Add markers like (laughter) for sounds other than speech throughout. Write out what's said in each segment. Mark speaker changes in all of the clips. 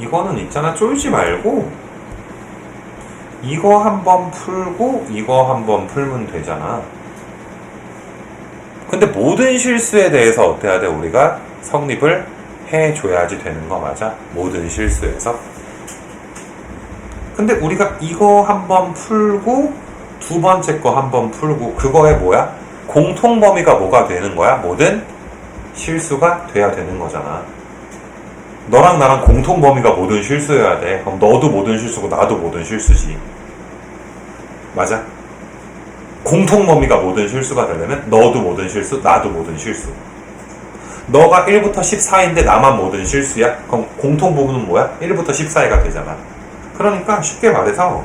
Speaker 1: 이거는 있잖아 쫄지 말고 이거 한번 풀고 이거 한번 풀면 되잖아. 근데 모든 실수에 대해서 어때야 돼? 우리가 성립을 해줘야지 되는 거 맞아? 모든 실수에서. 근데 우리가 이거 한번 풀고 두 번째 거 한번 풀고 그거에 뭐야? 공통 범위가 뭐가 되는 거야? 모든 실수가 돼야 되는 거잖아. 너랑 나랑 공통 범위가 모든 실수여야 돼. 그럼 너도 모든 실수고 나도 모든 실수지. 맞아? 공통 범위가 모든 실수가 되려면 너도 모든 실수, 나도 모든 실수. 너가 1부터 14인데 나만 모든 실수야? 그럼 공통 부분은 뭐야? 1부터 14위가 되잖아. 그러니까 쉽게 말해서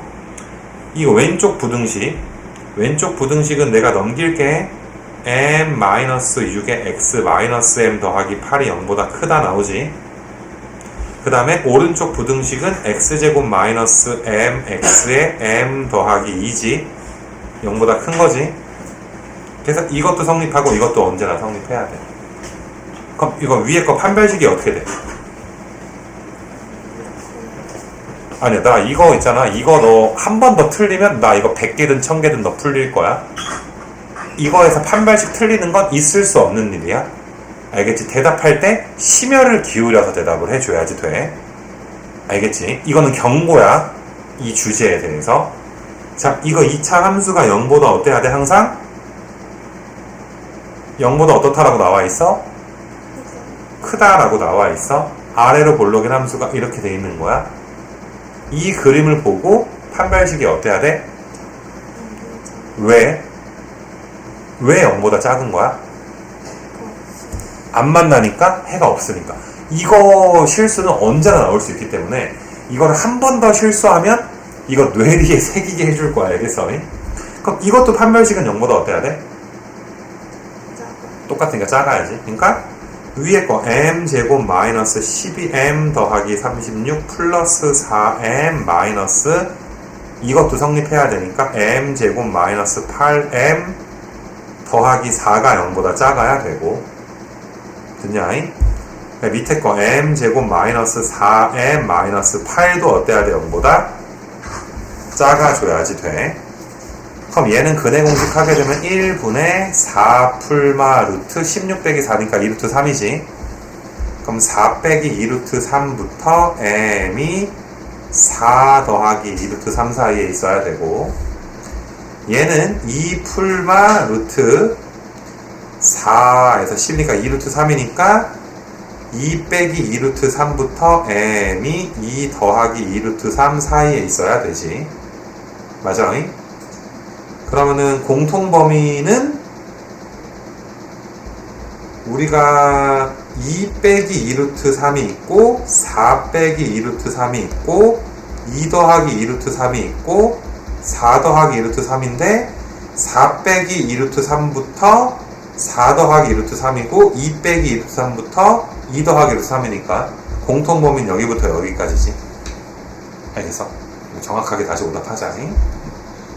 Speaker 1: 이 왼쪽 부등식 왼쪽 부등식은 내가 넘길게 m-6의 x-m 더하기 8이 0보다 크다 나오지 그 다음에 오른쪽 부등식은 x제곱 마이너스 mx의 m 더하기 2지. 0보다 큰 거지. 그래서 이것도 성립하고 이것도 언제나 성립해야 돼. 그럼 이거 위에 거 판별식이 어떻게 돼? 아니야 나 이거 있잖아. 이거 너 한 번 더 틀리면 나 이거 100개든 1000개든 너 풀릴 거야. 이거에서 판별식 틀리는 건 있을 수 없는 일이야 알겠지? 대답할 때 심혈을 기울여서 대답을 해줘야지 돼 알겠지? 이거는 경고야 이 주제에 대해서 자 이거 2차 함수가 0보다 어때야 돼 항상? 0보다 어떻다라고 나와 있어? 크다라고 나와 있어 아래로 볼록인 함수가 이렇게 돼 있는 거야 이 그림을 보고 판별식이 어때야 돼? 왜? 왜 0보다 작은 거야? 안 만나니까 해가 없으니까. 이거 실수는 언제나 나올 수 있기 때문에 이걸 한 번 더 실수하면 이거 뇌리에 (laughs) 새기게 해줄 거야, 알겠어? 그럼 이것도 판별식은 0보다 어때야 돼? 똑같으니까 작아야지. 그러니까 위에 거 m 제곱 마이너스 12m 더하기 36 플러스 4m 마이너스 이것도 성립해야 되니까 m 제곱 마이너스 8m 더하기 4가 0보다 작아야 되고 됐냐? 그러니까 밑에 거 m 제곱 마이너스 4m 마이너스 8도 어때야 돼? 0보다 작아줘야지 돼. 그럼 얘는 근해 공식하게 되면 1분의 4 풀마 루트 16 빼기 4니까 2 루트 3이지. 그럼 4 빼기 2 루트 3부터 m이 4 더하기 2 루트 3 사이에 있어야 되고 얘는 2 풀마 루트 4에서 10이니까 2루트 3이니까 2 빼기 2루트 3부터 m이 2 더하기 2루트 3 사이에 있어야 되지. 맞아? 그러면은 공통 범위는 우리가 2 빼기 2루트 3이 있고 4 빼기 2루트 3이 있고 2 더하기 2루트 3이 있고 4 더하기 2루트 3인데 4 빼기 2루트 3부터 4 더하기 2루트 3이고 2 빼기 2루트 3부터 2 더하기 2루트 3이니까 공통 범위는 여기부터 여기까지지 알겠어? 정확하게 다시 오답하자